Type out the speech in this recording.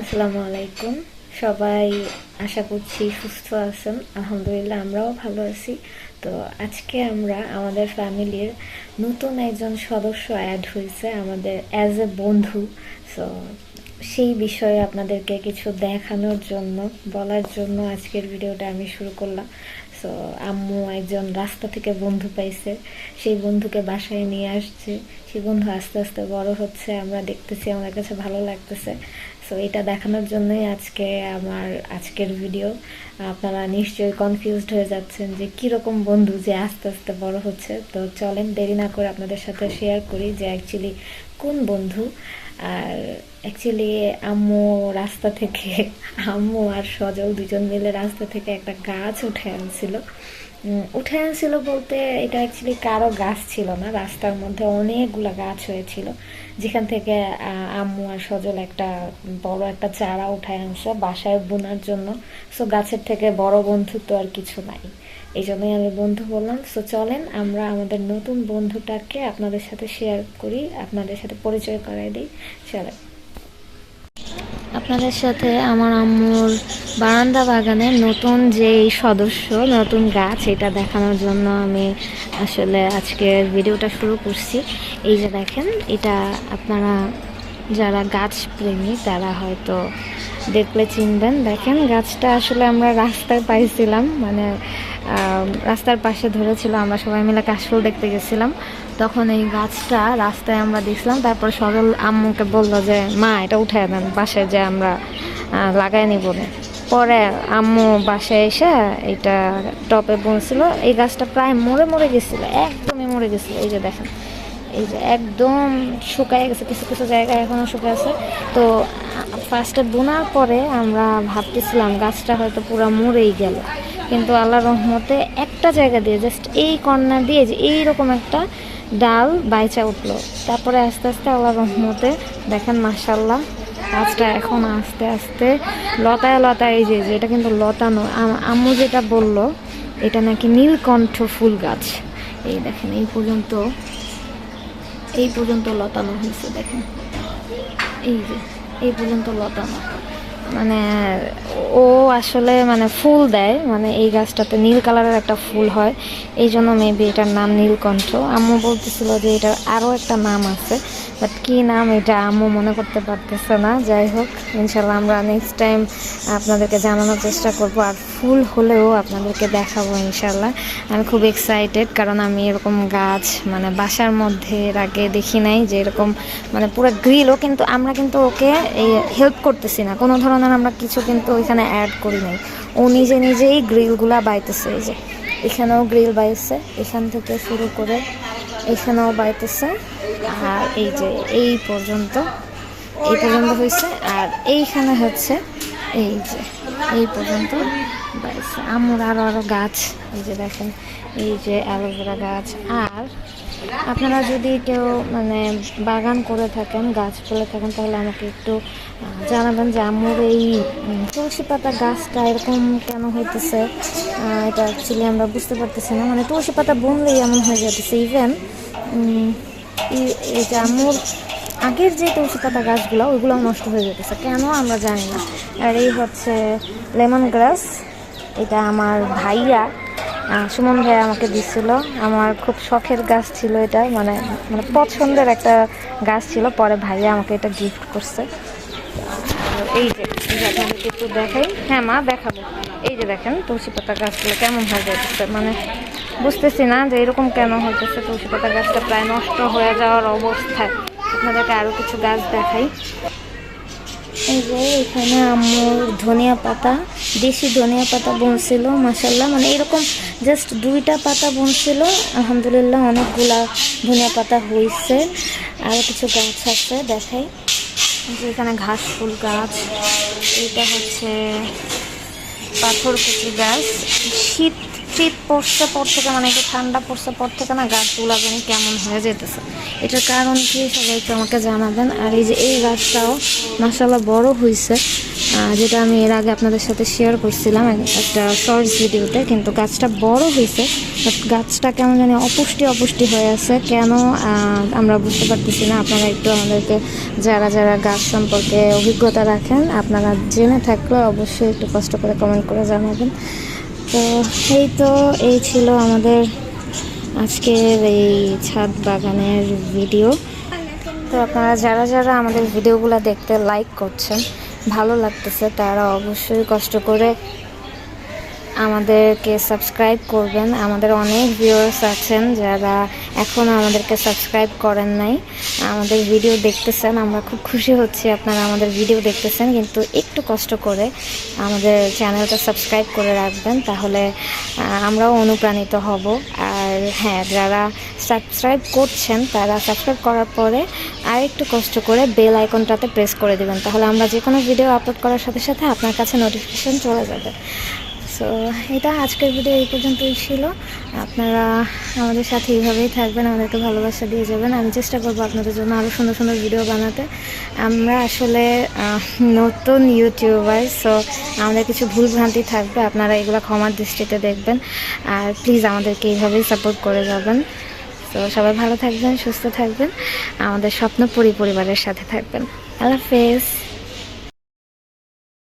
আসসালামু আলাইকুম। সবাই আশা করছি সুস্থ আছেন। আলহামদুলিল্লাহ, আমরাও ভালো আছি। তো আজকে আমরা আমাদের ফ্যামিলির নতুন একজন সদস্য অ্যাড হয়েছে, আমাদের অ্যাজ এ বন্ধু। সো সেই বিষয়ে আপনাদেরকে কিছু দেখানোর জন্য, বলার জন্য আজকের ভিডিওটা আমি শুরু করলাম। সো আম্মু একজন রাস্তা থেকে বন্ধু পাইছে। সেই বন্ধুকে বাসায় নিয়ে আসছে। সেই বন্ধু আস্তে আস্তে বড় হচ্ছে। আমরা দেখতেছি, আমাদের কাছে ভালো লাগতেছে। সো এটা দেখানোর জন্যই আজকে আমার আজকের ভিডিও আপনারা নিশ্চয়ই কনফিউজড হয়ে যাচ্ছেন যে কীরকম বন্ধু যে আস্তে আস্তে বড় হচ্ছে। তো চলেন, দেরি না করে আপনাদের সাথে শেয়ার করি যে অ্যাকচুয়ালি কোন বন্ধু। আর অ্যাকচুয়ালি আম্মু রাস্তা থেকে, আম্মু আর সজল দুজন মিলে রাস্তা থেকে একটা গাছ উঠে আনছিল। উঠে আনছিল বলতে এটা অ্যাকচুয়ালি কারও গাছ ছিল না, রাস্তার মধ্যে অনেকগুলো গাছ হয়েছিল। যেখান থেকে আম্মু আর সজল একটা বড় একটা চারা উঠায় আনছে বাসায় বোনার জন্য। সো গাছের থেকে বড় বন্ধুত্ব আর কিছু নাই। এই জন্যই আমি বন্ধু বললাম সো চলেন আমরা আমাদের নতুন বন্ধুটাকে আপনাদের সাথে শেয়ার করি, আপনাদের সাথে পরিচয় করাই দিই। চলেন। আপনাদের সাথে আমার আম্মুর বারান্দা বাগানের নতুন যে সদস্য, নতুন গাছ, এটা দেখানোর জন্য আমি আসলে আজকের ভিডিওটা শুরু করছি। এই যে দেখেন, এটা আপনারা যারা গাছ প্রেমী, তারা হয়তো দেখলে চিনবেন। দেখেন, গাছটা আসলে আমরা রাস্তায় পাইছিলাম মানে রাস্তার পাশে ধরেছিল আমরা সবাই মিলে কাশফুল দেখতে গেছিলাম। তখন এই গাছটা রাস্তায় আমরা দেখছিলাম, তারপর সরল আম্মুকে বলল যে, মা, এটা উঠে দেন বাসায় যে আমরা লাগাই নিব। পরে আম্মু বাসায় এসে এটা টপে বলছিল এই গাছটা প্রায় মরে মরে গেছিল, একদমই মরে গেছিল। এই যে দেখেন এই যে একদম শুকায় গেছে, কিছু কিছু জায়গায় এখনও শুকায় আছে। তো ফার্স্টে বোনার পরে আমরা ভাবতেছিলাম গাছটা হয়তো পুরো মরেই গেল। কিন্তু আল্লাহ রহমতে একটা জায়গা দিয়ে জাস্ট এই কর্নার দিয়ে যে এইরকম একটা ডাল বাইচা উঠল। তারপরে আস্তে আস্তে আল্লাহ রহমতে দেখেন মাসাল্লাহ গাছটা এখন আস্তে আস্তে লতায় লতায় যে এটা কিন্তু লতানো। আম- আম্মু যেটা বলল, এটা নাকি নীলকণ্ঠ ফুল গাছ। এই দেখেন, এই পর্যন্ত এই পর্যন্ত লতানো হয়েছে দেখেন। এই যে এই পর্যন্ত লতানো। মানে ও আসলে মানে ফুল দেয় মানে এই গাছটাতে নীল কালারের একটা ফুল হয়। এই জন্য মেবি এটার নাম নীলকণ্ঠ। আম্মু বলতেছিল যে এটার আরও একটা নাম আছে বাট কী নাম এটা আম্মু মনে করতে পারতেছে না। যাই হোক ইনশাল্লাহ আমরা নেক্সট টাইম আপনাদেরকে জানানোর চেষ্টা করব। আর ফুল হলেও আপনাদেরকে দেখাবো ইনশাল্লাহ আমি খুব এক্সাইটেড কারণ আমি এরকম গাছ মানে বাসার মধ্যে এর আগে দেখি নাই যে এরকম মানে পুরো গ্রিলও কিন্তু আমরা কিন্তু ওকে এই হেল্প করতেছি না। কোনো ধরনের আমরা কিছু কিন্তু ওইখানে অ্যাড করি নাই। ও নিজে নিজেই গ্রিলগুলা বাইতেছে, এই যে। এখানেও গ্রিল বাইছে, এখান থেকে শুরু করে এখানেও বাইতেছে। আর এই যে, এই পর্যন্ত এই পর্যন্ত হয়েছে। আর এইখানে হচ্ছে, এই যে, এই পর্যন্ত বাইছে। আমুর আরও আরও গাছ, এই যে দেখেন, এই যে অ্যালোভেরা গাছ। আর আপনারা যদি কেউ মানে বাগান করে থাকেন, গাছ ফেলে থাকেন, তাহলে আমাকে একটু জানাবেন যে আমুর এই তুলসী পাতা গাছটা এরকম কেন হইতেছে? এটা অ্যাকচুয়ালি আমরা বুঝতে পারতেছি না। মানে তুলসী পাতা বনলেই এমন হয়ে যেতেছে ইভেন যে আমুর আগের যে তুলসী পাতা গাছগুলো ওইগুলো নষ্ট হয়ে যেতেছে কেন আমরা জানি না। আর এই হচ্ছে লেমন গ্রাস, এটা আমার ভাইয়া। সুমন ভাইয়া আমাকে দিছিল। আমার খুব শখের গাছ ছিল এটা মানে মানে পছন্দের একটা গাছ ছিল। পরে ভাইয়া আমাকে এটা গিফট করছে। এই যে একটু দেখাই। হ্যাঁ মা, দেখাবো। এই যে দেখেন তুলসী পাতা গাছগুলো কেমন হয়ে যাচ্ছে মানে বুঝতেছি না যে এরকম কেন হইতেছে। তুলসী পাতা গাছটা প্রায় নষ্ট হয়ে যাওয়ার অবস্থায়। আপনাদেরকে আরও কিছু গাছ দেখাই। এখানে আম্মুর ধনিয়া পাতা, দেশি ধনিয়া পাতা বুনছিল মাসাল্লাহ মানে এরকম জাস্ট দুইটা পাতা বুনছিল, আলহামদুলিল্লাহ অনেকগুলা ধনিয়া পাতা হয়েছে আরও কিছু গাছ আছে, দেখাই। যে এখানে ঘাস, ফুল গাছ। এটা হচ্ছে পাথর পাথরকুচি গাছ। শীত শীত পড়ছে পর থেকে মানে একটু ঠান্ডা পড়ছে পর থেকে না গাছগুলো জানি কেমন হয়ে যেতেছে? এটার কারণ কি সবাইকে আমাকে জানাবেন। আর এই যে এই গাছটাও মাসাল্লাহ বড় হয়েছে যেটা আমি এর আগে আপনাদের সাথে শেয়ার করছিলাম একটা শর্টস ভিডিওতে। কিন্তু গাছটা বড় হয়েছে বাট গাছটা কেমন জানি অপুষ্টি অপুষ্টি হয়ে আছে। কেন আমরা বুঝতে পারতেছি না। আপনারা একটু আমাদেরকে যারা যারা গাছ সম্পর্কে অভিজ্ঞতা রাখেন, আপনারা জেনে থাকলে অবশ্যই একটু কষ্ট করে কমেন্ট করে জানাবেন। তো এই তো, এই ছিল আমাদের আজকের এই ছাদ বাগানের ভিডিও। তো আপনারা যারা যারা আমাদের ভিডিওগুলো দেখতে লাইক করছেন, ভালো লাগতেছে, তারা অবশ্যই কষ্ট করে আমাদেরকে সাবস্ক্রাইব করবেন। আমাদের অনেক ভিউয়ার্স আছেন যারা এখনও আমাদেরকে সাবস্ক্রাইব করেন নাই। আমাদের ভিডিও দেখতেছেন, আমরা খুব খুশি হচ্ছি আপনারা আমাদের ভিডিও দেখতেছেন, কিন্তু একটু কষ্ট করে আমাদের চ্যানেলটা সাবস্ক্রাইব করে রাখবেন, তাহলে আমরাও অনুপ্রাণিত হব। আর হ্যাঁ যারা সাবস্ক্রাইব করছেন, তারা সাবস্ক্রাইব করার পরে আর একটু কষ্ট করে বেল আইকনটাতে প্রেস করে দেবেন, তাহলে আমরা যে কোনো ভিডিও আপলোড করার সাথে সাথে আপনার কাছে নোটিফিকেশন চলে যাবে। সো এটা আজকের ভিডিও এই পর্যন্তই ছিল। আপনারা আমাদের সাথে এইভাবেই থাকবেন, আমাদেরকে ভালোবাসা দিয়ে যাবেন। আমি চেষ্টা করব আপনাদের জন্য আরও সুন্দর সুন্দর ভিডিও বানাতে। আমরা আসলে নতুন ইউটিউবার সো আমাদের কিছু ভুল ভ্রান্তি থাকবে, আপনারা এগুলো ক্ষমার দৃষ্টিতে দেখবেন। আর প্লিজ আমাদেরকে এইভাবেই সাপোর্ট করে যাবেন। তো সবাই ভালো থাকবেন, সুস্থ থাকবেন। আমাদের স্বপ্ন পরিবারের সাথে থাকবেন। আল্লাহ হাফেজ।